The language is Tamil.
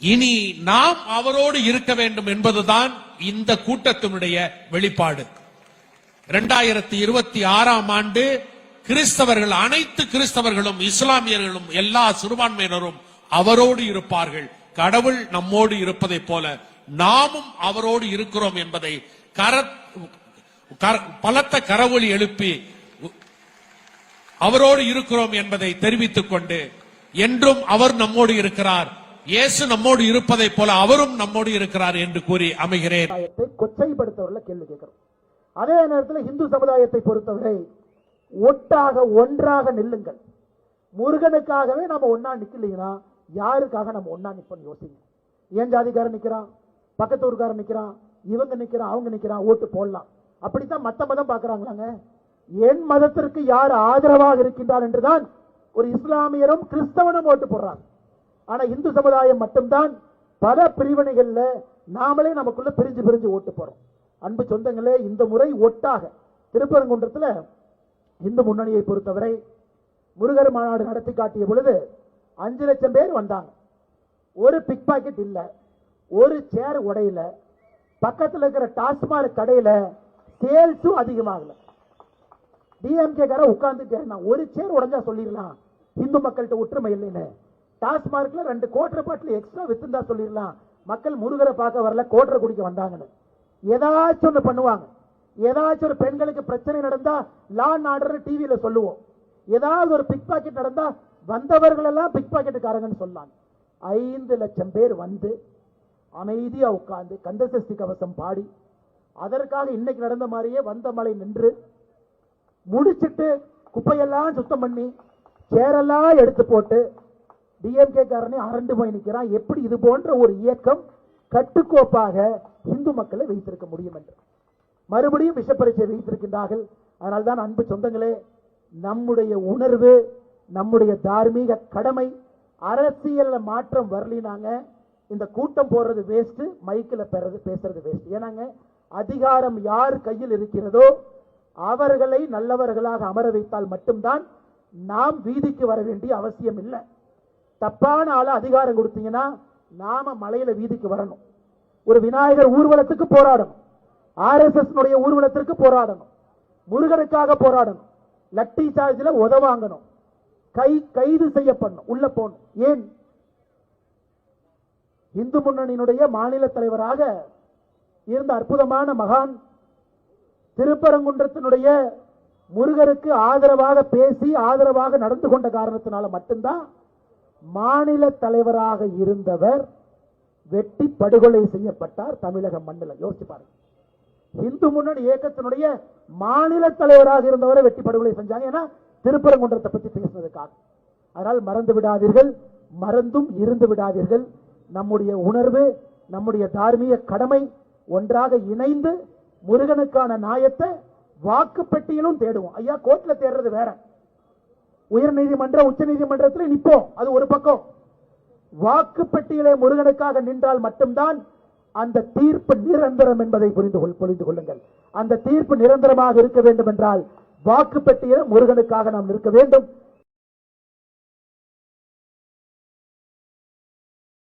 இனி நாம் அவரோடு இருக்க வேண்டும் என்பதுதான் இந்த கூட்டத்தினுடைய வெளிப்பாடு. இரண்டாயிரத்தி இருபத்தி ஆறாம் ஆண்டு கிறிஸ்தவர்கள் அனைத்து கிறிஸ்தவர்களும் இஸ்லாமியர்களும் எல்லா சிறுபான்மையினரும் அவரோடு இருப்பார்கள். கடவுள் நம்மோடு இருப்பதை போல நாமும் அவரோடு இருக்கிறோம் என்பதை கர- பலத்த கரவொலி எழுப்பி அவரோடு இருக்கிறோம் என்பதை தெரிவித்துக் கொண்டு என்றும் அவர் நம்மோடு இருக்கிறார். இயேசு நம்மோடு இருப்பதைப் போல அவரும் நம்மோடு இருக்கிறார் என்று கூறி அமைகிறேன். கொச்சைப்படுத்தவர்கள் கேள்வி கேட்கிறோம். அதே நேரத்தில் இந்து சமுதாயத்தை பொறுத்தவரை ஒட்டாக ஒன்றாக நில்லுங்கள். முருகனுக்காகவே நம்ம ஒன்னா நிக்கலீங்கன்னா யாருக்காக நம்ம ஒன்னா நிற்போம் யோசிங்க. ஏன் ஜாதிக்காரன் நிக்கிறான் பக்கத்து ஊருக்காரன் நிக்கிறான் இவங்க நிக்கிறான் அவங்க நிக்கிறான் ஓட்டு போடலாம். அப்படித்தான் மத்த மதம் பாக்குறாங்களாங்க என் மதத்திற்கு யார் ஆதரவாக இருக்கின்றார் என்றுதான் ஒரு இஸ்லாமியரும் கிறிஸ்தவனும் ஓட்டு போடுறாங்க. ஆனா இந்து சமுதாயம் மட்டும்தான் பல பிரிவினைகள்ல நாமளே நமக்குள்ள பிரிஞ்சு பிரிஞ்சு ஓட்டு போறோம். அன்பு சொந்தங்களே இந்த முறை ஒட்டாக திருப்பரங்குன்றத்துல இந்து முன்னணியை பொறுத்தவரை முருகர் மாநாடு நடத்தி காட்டிய பொழுது அஞ்சு லட்சம் பேர் வந்தாங்க. ஒரு பிக் பாக்கெட் இல்லை ஒரு சேர் உடையில பக்கத்தில் இருக்கிற டாஸ்மாக் கடையில சேல்ஸும் அதிகமாகல. டிஎம்கே கார உட்கார்ந்துட்டே நான் ஒரு சேர் உடஞ்சா சொல்லிடலாம். இந்து மக்கள்கிட்ட ஒற்றுமை இல்லைன்னு. டாஸ்மார்க்ல ரெண்டு கோட்டரை பாட்டில் எக்ஸ்ட்ரா வித்துந்தா சொல்லிடலாம். மக்கள் முருகரை பார்க்க வரல கோட்டரை குடிக்க வந்தாங்கன்னு. ஏதாச்சும் ஒன்று பண்ணுவாங்க. ஏதாச்சும் ஒரு பெண்களுக்கு பிரச்சனை நடந்தா லா ஆர்டர் டிவியில சொல்லுவோம். ஏதாவது ஒரு பிக் பாக்கெட் நடந்தா வந்தவர்கள் எல்லாம் பிக் பாக்கெட்டுக்காரங்கன்னு சொன்னாங்க ஐந்து லட்சம் பேர் வந்து அமைதியா உட்கார்ந்து கந்தசஷ்டி கவசம் பாடி அதற்காக இன்னைக்கு நடந்த மாதிரியே வந்த மலை நின்று முடிச்சிட்டு குப்பையெல்லாம் சுத்தம் பண்ணி சேரெல்லாம் எடுத்து போட்டு டிஎம்கே காரனே அரண்டு போய் நிற்கிறான் எப்படி இது போன்ற ஒரு இயக்கம் கட்டுக்கோப்பாக இந்து மக்களை வைத்திருக்க முடியும் என்று. மறுபடியும் விஷப்பரீட்சை வைத்திருக்கின்றார்கள். அதனால்தான் அன்பு சொந்தங்களே நம்முடைய உணர்வு நம்முடைய தார்மீக கடமை அரசியல் மாற்றம் வரலினாங்க. இந்த கூட்டம் போடுறது வேஸ்ட் மைக்கில் பெறது பேசுறது வேஸ்ட் ஏன்னாங்க அதிகாரம் யார் கையில் இருக்கிறதோ அவர்களை நல்லவர்களாக அமர வைத்தால் மட்டும்தான் நாம் வீதிக்கு வர வேண்டிய அவசியம் இல்லை. தப்பான ஆள அதிகாரம் கொடுத்தீங்கன்னா நாம மலையில வீதிக்கு வரணும். ஒரு விநாயகர் ஊர்வலத்துக்கு போராடணும். ஆர்எஸ்எஸ் ஊர்வலத்திற்கு போராடணும். முருகனுக்காக போராடணும். லட்டி சார்ஜ்ல உதவாங்கணும் கை கைது செய்யப்படணும். உள்ள போகணும். ஏன்? இந்து முன்னணியினுடைய மாநில தலைவராக இருந்த அற்புதமான மகான் திருப்பரங்குன்றத்தினுடைய முருகருக்கு ஆதரவாக பேசி ஆதரவாக நடந்து கொண்ட காரணத்தினால மட்டும்தான் மாநில தலைவராக இருந்தவர் வெட்டி படுகொலை செய்யப்பட்டார் தமிழக மண்ணில். யோசிச்சு பாருங்க. இந்து முன்னணி இயக்கத்தினுடைய மாநில தலைவராக இருந்தவரை வெட்டி படுகொலை செஞ்சாங்க. ஏன்னா திருப்பரங்குன்றத்தை பத்தி பேசுனதுக்காக. அதனால் மறந்து விடாதீர்கள். மறந்தும் இருந்து விடாதீர்கள். நம்முடைய உணர்வு நம்முடைய தார்மீக கடமை ஒன்றாக இணைந்து முருகனுக்கான நாயத்தை வாக்கு பெட்டியிலும் தேடுவோம். ஐயா கோர்ட்ல தேடுறது வேற. உயர் நீதிமன்ற உச்ச நீதிமன்றத்தில் நிற்போம். அது ஒரு பக்கம். வாக்கு பெட்டியிலே முருகனுக்காக நின்றால் மட்டும்தான் அந்த தீர்ப்பு நிரந்தரம் என்பதை புரிந்து கொள் புரிந்து கொள்ளுங்கள். அந்த தீர்ப்பு நிரந்தரமாக இருக்க வேண்டும் என்றால் வாக்கு முருகனுக்காக நாம் நிற்க வேண்டும்.